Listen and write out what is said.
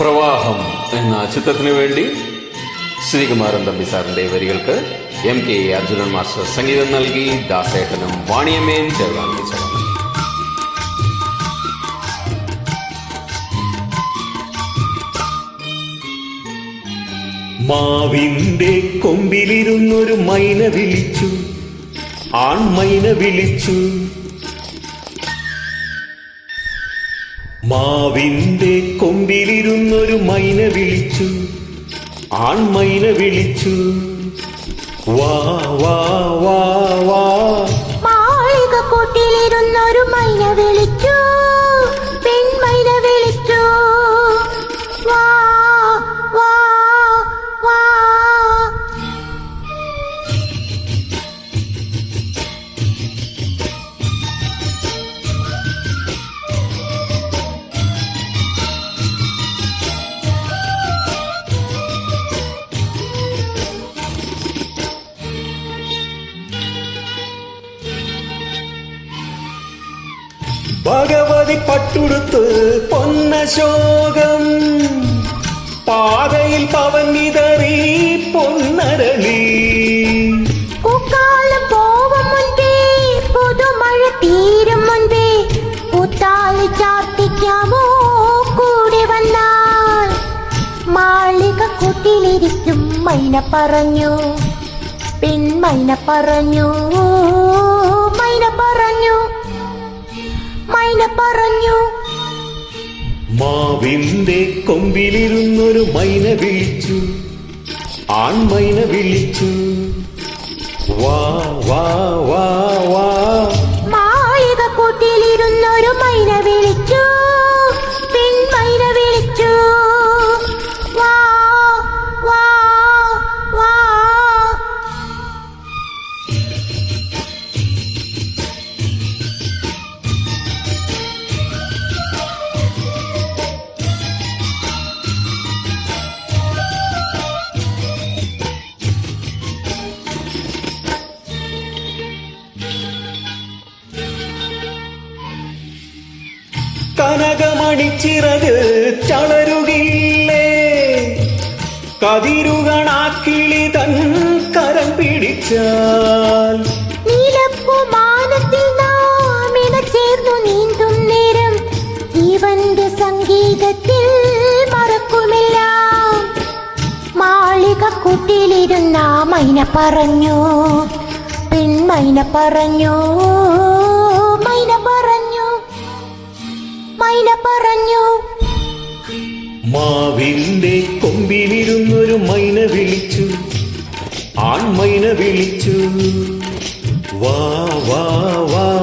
പ്രവാഹം എന്ന ചിത്രത്തിനു വേണ്ടി ശ്രീകുമാരൻ തമ്പി സാറിന്റെ വരികൾക്ക് എം കെ അർജുനൻ മാസ്റ്റർ സംഗീതം നൽകി ദാസേട്ടനും വാണിയമ്മയും ചടങ്ങ്. മാവിന്റെ കൊമ്പിലിരുന്നൊരു മൈന വിളിച്ചു. ആൺമൈന വിളിച്ചു. മാവിന്റെ കൊമ്പിലിരുന്നൊരു മൈന വിളിച്ചു. ആൺമൈന വിളിച്ചു. വാ വാ ഭഗവതി പട്ടുടുത്ത് പൊന്നശോകം. പാതയിൽ പവന്നിതറി പൊന്നരളി. പൂക്കാലം പോവും മുൻപേ പുതുമഴ തീരും മുൻപേ പൂത്താലി ചാർത്തിക്കാമോ? കൂടി വന്നാൽ മാളിക കൂട്ടിലിരിക്കും മൈന പറഞ്ഞു. പെൺമൈന പറഞ്ഞു. പറഞ്ഞു. മാവിന്റെ കൊമ്പിലിരുന്നൊരു മൈന വിളിച്ചു. ആൺമൈന വിളിച്ചു. വാ വാ വാ വാ. കനകമണിച്ചിറക് ചളരുകില്ലേ? കതിരുകണാക്കിളി തൻ കരം പിടിച്ചാൽ. സംഗീതത്തിൽ മറക്കുമില്ല. മാളിക മൈന പറഞ്ഞു. പെൺമൈന പറഞ്ഞു. മൈന പറഞ്ഞു. മാവിന്റെ കൊമ്പിലിരുന്നൊരു മൈന വിളിച്ചു. ആൺ മൈന വിളിച്ചു. വാ വാ വാ